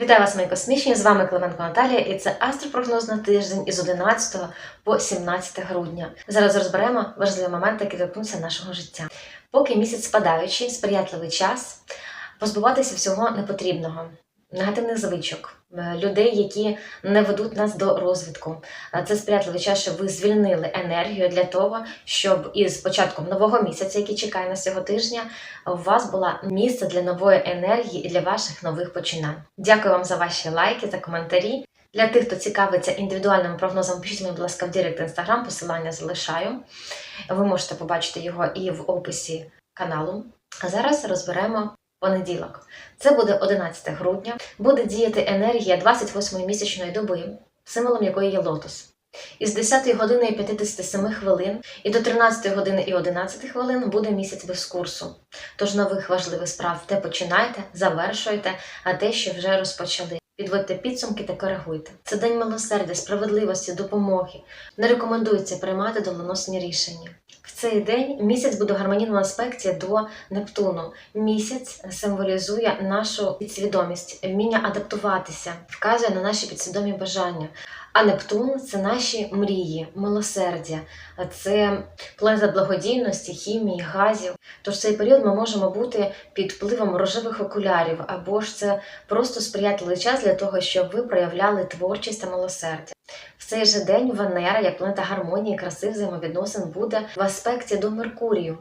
Вітаю вас, мої космічні! З вами Клименко Наталія, і це астропрогноз на тиждень із 11 по 17 грудня. Зараз розберемо важливі моменти, які торкнуться нашого життя. Поки місяць спадаючий, сприятливий час позбуватися всього непотрібного, негативних звичок, е, людей, які не ведуть нас до розвитку. Е, Це сприятливий час, щоб ви звільнили енергію для того, щоб із початком нового місяця, який чекає нас цього тижня, у вас була місце для нової енергії і для ваших нових починань. Дякую вам за ваші лайки, за коментарі. Для тих, хто цікавиться індивідуальним прогнозом, пишіть мені, будь ласка, в Директ Інстаграм, посилання залишаю. Ви можете побачити його і в описі каналу. А зараз розберемо понеділок. Це буде 11 грудня. Буде діяти енергія 28-ї місячної доби, символом якої є лотос. Із 10 години і 57 хвилин і до 13 години і 11 хвилин буде місяць без курсу. Тож нових важливих справ те починайте, завершуйте, а те, що вже розпочали. Підводьте підсумки та коригуйте. Це день милосердя, справедливості, допомоги. Не рекомендується приймати доленосні рішення. В цей день місяць буде гармонійна аспекті до Нептуну. Місяць символізує нашу підсвідомість, вміння адаптуватися, вказує на наші підсвідомі бажання. А Нептун це наші мрії, милосердя, це планета благодійності, хімії, газів. Тож цей період ми можемо бути під впливом рожевих окулярів, або ж це просто сприятливий час для того, щоб ви проявляли творчість та милосердя. В цей же день Венера, як планета гармонії, краси взаємовідносин, буде в аспекті до Меркурію,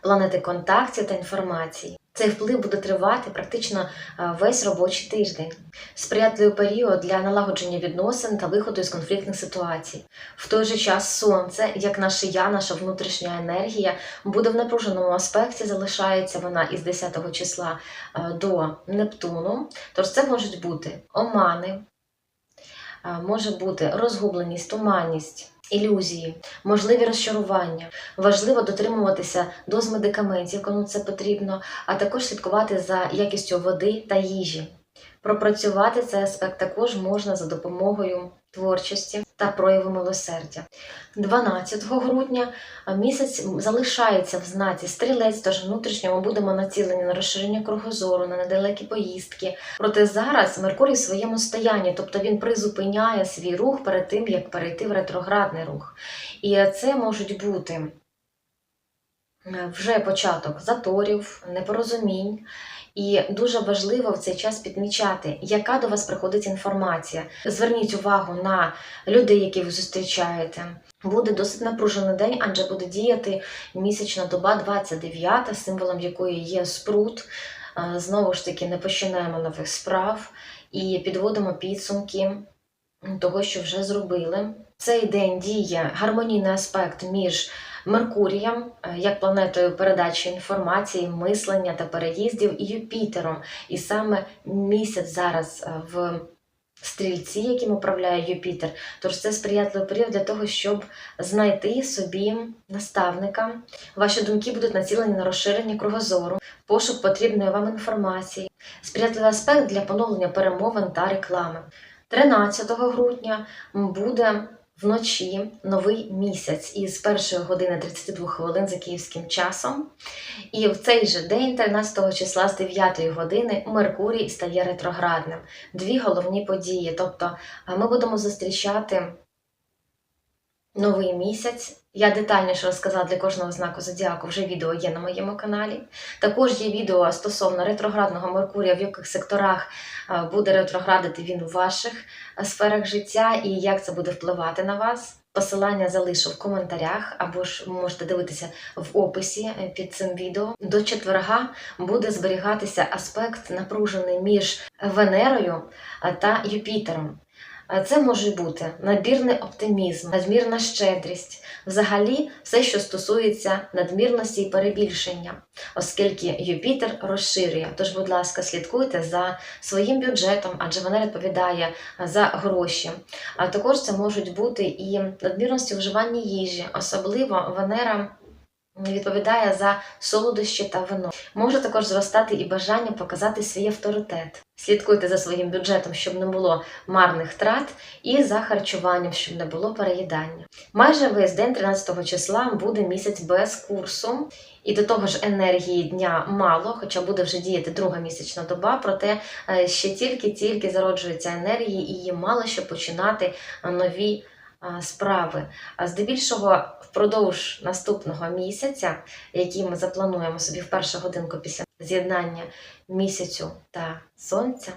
планети контактів та інформації. Цей вплив буде тривати практично е, весь робочий тиждень, сприятливий період для налагодження відносин та виходу із конфліктних ситуацій. В той же час сонце, як наше я, наша внутрішня енергія, буде в напруженому аспекті, залишається вона із 10 числа е, до Нептуну. Тож це можуть бути омани, е, може бути розгубленість, туманність. Ілюзії, можливі розчарування. Важливо дотримуватися доз медикаментів, кому це потрібно, а також слідкувати за якістю води та їжі. Пропрацювати цей аспект також можна за допомогою творчості та прояву милосердя. 12 грудня місяць залишається в знаці стрілець, тож внутрішньо ми будемо націлені на розширення кругозору, на недалекі поїздки. Проте зараз Меркурій в своєму стоянні, тобто він призупиняє свій рух перед тим, як перейти в ретроградний рух. І це можуть бути вже початок заторів, непорозумінь. І дуже важливо в цей час підмічати, яка до вас приходить інформація. Зверніть увагу на людей, які ви зустрічаєте. Буде досить напружений день, адже буде діяти місячна доба 29, символом якої є спрут. Е, Знову ж таки, не починаємо нових справ і підводимо підсумки того, що вже зробили. Цей день діє гармонійний аспект між Меркурієм, е, як планетою передачі інформації, мислення та переїздів, і Юпітером. І саме місяць зараз е, в стрільці, яким управляє Юпітер. Тож це сприятливий період для того, щоб знайти собі наставника. Ваші думки будуть націлені на розширення кругозору, пошук потрібної вам інформації, сприятливий аспект для поновлення перемовин та реклами. 13 грудня буде вночі новий місяць із 1 години 32 хвилин за київським часом. І в цей же день, 13 числа з 9 години, Меркурій стає ретроградним. Дві головні події. Тобто ми будемо зустрічати новий місяць. Я детальніше розказала для кожного знаку зодіаку, вже відео є на моєму каналі. Також є відео стосовно ретроградного Меркурія, в яких секторах буде ретроградити він у ваших сферах життя і як це буде впливати на вас. Посилання залишу в коментарях, або ж можете дивитися в описі е, під цим відео. До четверга буде зберігатися аспект напружений між Венерою та Юпітером. А Це може бути надмірний оптимізм, надмірна щедрість, взагалі все, що стосується надмірності і перебільшення, оскільки Юпітер розширює. Тож, будь ласка, слідкуйте за своїм бюджетом, адже вона відповідає за гроші. А також це можуть бути і надмірності вживання їжі, особливо Венера відповідає за солодощі та вино. Може також зростати і бажання показати свій авторитет. Слідкуйте за своїм бюджетом, щоб не було марних трат, і за харчуванням, щоб не було переїдання. Майже весь день 13 числа буде місяць без курсу, і до того ж енергії дня мало, хоча буде вже діяти друга місячна доба, проте е, ще тільки-тільки зароджується енергії, і її мало щоб починати нові справи. А здебільшого впродовж наступного місяця, який ми заплануємо собі в першу годинку після з'єднання місяцю та сонця,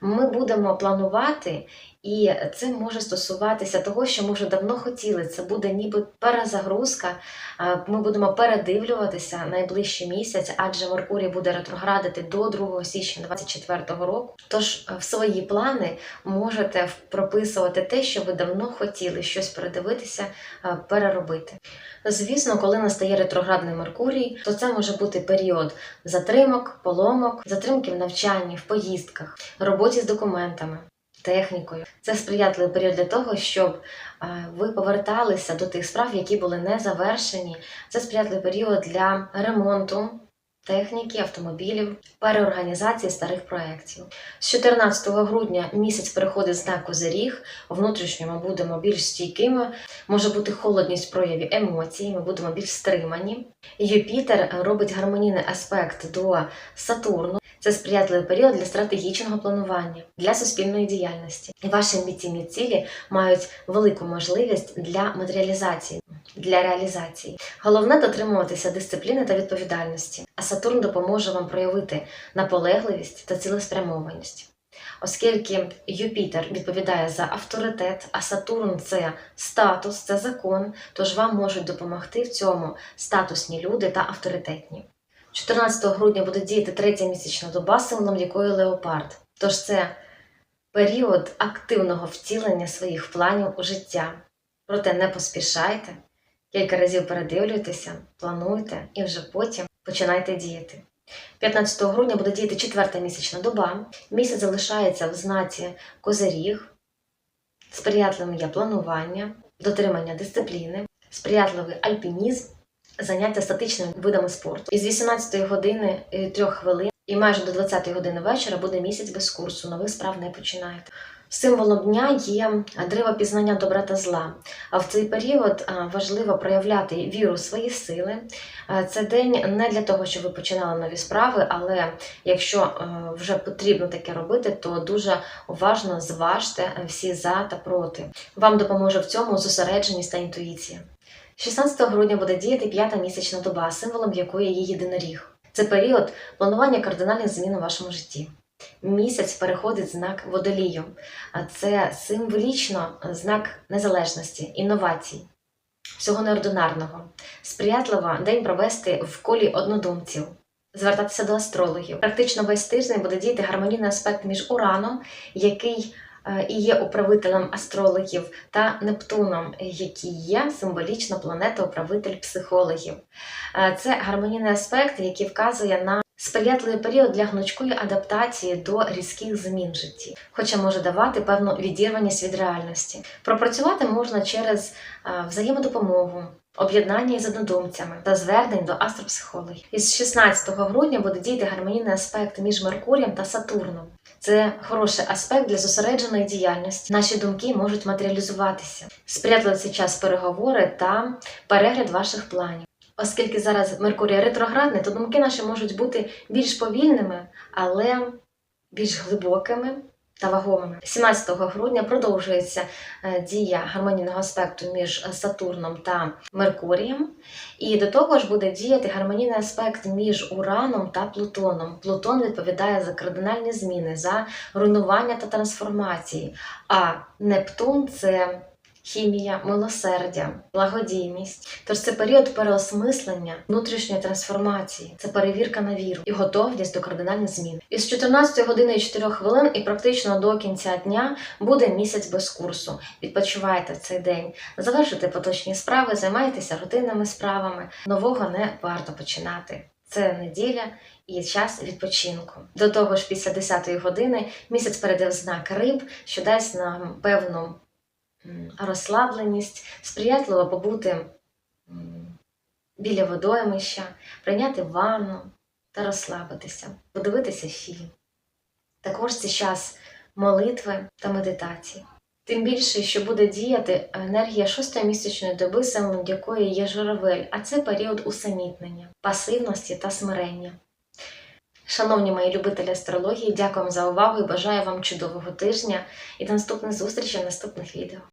ми будемо планувати, і це може стосуватися того, що ми вже давно хотіли. Це буде ніби перезагрузка. Ми будемо передивлюватися найближчий місяць, адже Меркурій буде ретроградити до 2 січня 2024 року. Тож е, в свої плани можете прописувати те, що ви давно хотіли щось передивитися, е, переробити. Звісно, коли настає ретроградний Меркурій, то це може бути період затримок, поломок, затримки в навчанні, в поїздках, роботі з документами. Технікою це сприятливий період для того, щоб е, ви поверталися до тих справ, які були не завершені. Це сприятливий період для ремонту техніки, автомобілів, переорганізації старих проєктів. З 14 грудня місяць переходить з знаку Козиріг, внутрішньо ми будемо більш стійкими, може бути холодність прояві емоцій, ми будемо більш стримані. Юпітер робить гармонійний аспект до Сатурну. Це сприятливий період для стратегічного планування, для суспільної діяльності. І ваші амбіційні цілі мають велику можливість для матеріалізації, для реалізації. Головне дотримуватися дисципліни та відповідальності, а Сатурн допоможе вам проявити наполегливість та цілеспрямованість. Оскільки Юпітер відповідає за авторитет, а Сатурн це статус, це закон, тож вам можуть допомогти в цьому статусні люди та авторитетні. 14 грудня буде діяти третя місячна доба, символом якої леопард. Тож це період активного втілення своїх планів у життя. Проте не поспішайте, кілька разів передивлюйтеся, плануйте і вже потім починайте діяти. 15 грудня буде діяти четверта місячна доба. Місяць залишається в знаці Козиріг. Сприятливим є планування, дотримання дисципліни, сприятливий альпінізм, заняття статичними видами спорту. Із 18 години 3 хвилин і майже до 20 години вечора буде місяць без курсу, нових справ не починаєте. Символом дня є дерево пізнання добра та зла. А в цей період важливо проявляти віру в свої сили. Це день не для того, щоб ви починали нові справи, але якщо вже потрібно таке робити, то дуже уважно зважте всі за та проти. Вам допоможе в цьому зосередженість та інтуїція. 16 грудня буде діяти п'ята місячна доба, символом якої є єдиноріг. Це період планування кардинальних змін у вашому житті. Місяць переходить знак водолію, це символічно знак незалежності, інновацій, всього неординарного. Сприятливо день провести в колі однодумців, звертатися до астрологів. Практично весь тиждень буде діяти гармонійний аспект між Ураном, який е, і є управителем астрологів, та Нептуном, який є символічно планета-управитель психологів. Е, Це гармонійний аспект, який вказує на сприятливий період для гнучкої адаптації до різких змін в житті, хоча може давати певну відірваність від реальності. Пропрацювати можна через е, взаємодопомогу. Об'єднання із однодумцями та звернень до астропсихологів. Із 16 грудня буде діяти гармонійний аспект між Меркурієм та Сатурном. Це хороший аспект для зосередженої діяльності. Наші думки можуть матеріалізуватися. Сприятливий цей час переговори та перегляд ваших планів. Оскільки зараз Меркурій ретроградний, то думки наші можуть бути більш повільними, але більш глибокими та вагомими. 17 грудня продовжується е, дія гармонійного аспекту між Сатурном та Меркурієм, і до того ж буде діяти гармонійний аспект між Ураном та Плутоном. Плутон відповідає за кардинальні зміни, за руйнування та трансформації, а Нептун це хімія, милосердя, благодійність. Тож це період переосмислення внутрішньої трансформації, це перевірка на віру і готовність до кардинальних змін. Із 14 години і 4 хвилин і практично до кінця дня буде місяць без курсу. Відпочивайте в цей день, завершуйте поточні справи, займайтеся рутинними справами. Нового не варто починати. Це неділя і час відпочинку. До того ж, після 10 години місяць перейде в знак риб, що дасть нам певну розслабленість, сприятливо побути біля водоймища, прийняти ванну та розслабитися, подивитися фільм. Також це час молитви та медитації. Тим більше, що буде діяти енергія шостої місячної доби, символом якої є журавель, а це період усамітнення, пасивності та смирення. Шановні мої любителі астрології, дякую за увагу і бажаю вам чудового тижня і до наступних зустрічей в наступних відео.